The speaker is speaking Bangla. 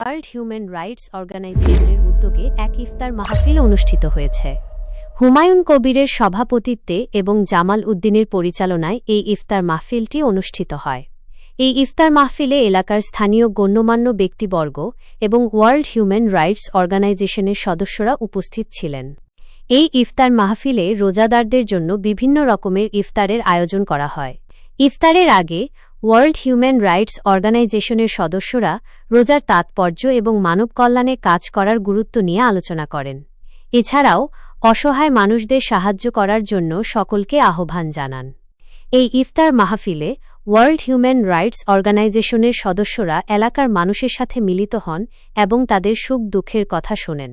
ওয়ার্ল্ড হিউম্যান রাইটস অর্গানাইজেশনের উদ্যোগে এক ইফতার মাহফিল অনুষ্ঠিত হয়েছে। হুমায়ুন কবিরের সভাপতিত্বে এবং জামাল উদ্দিনের পরিচালনায় এই ইফতার মাহফিলটি অনুষ্ঠিত হয়। এই ইফতার মাহফিলে এলাকার স্থানীয় গণ্যমান্য ব্যক্তিবর্গ এবং ওয়ার্ল্ড হিউম্যান রাইটস অর্গানাইজেশনের সদস্যরা উপস্থিত ছিলেন। এই ইফতার মাহফিলে রোজাদারদের জন্য বিভিন্ন রকমের ইফতারের আয়োজন করা হয়। ইফতারের আগে ওয়ার্ল্ড হিউম্যান রাইটস অর্গানাইজেশনের সদস্যরা রোজার তাৎপর্য এবং মানব কল্যাণে কাজ করার গুরুত্ব নিয়ে আলোচনা করেন। এছাড়াও, অসহায় মানুষদের সাহায্য করার জন্য সকলকে আহ্বান জানান। এই ইফতার মাহফিলে ওয়ার্ল্ড হিউম্যান রাইটস অর্গানাইজেশনের সদস্যরা এলাকার মানুষের সাথে মিলিত হন এবং তাদের সুখ দুঃখের কথা শোনেন।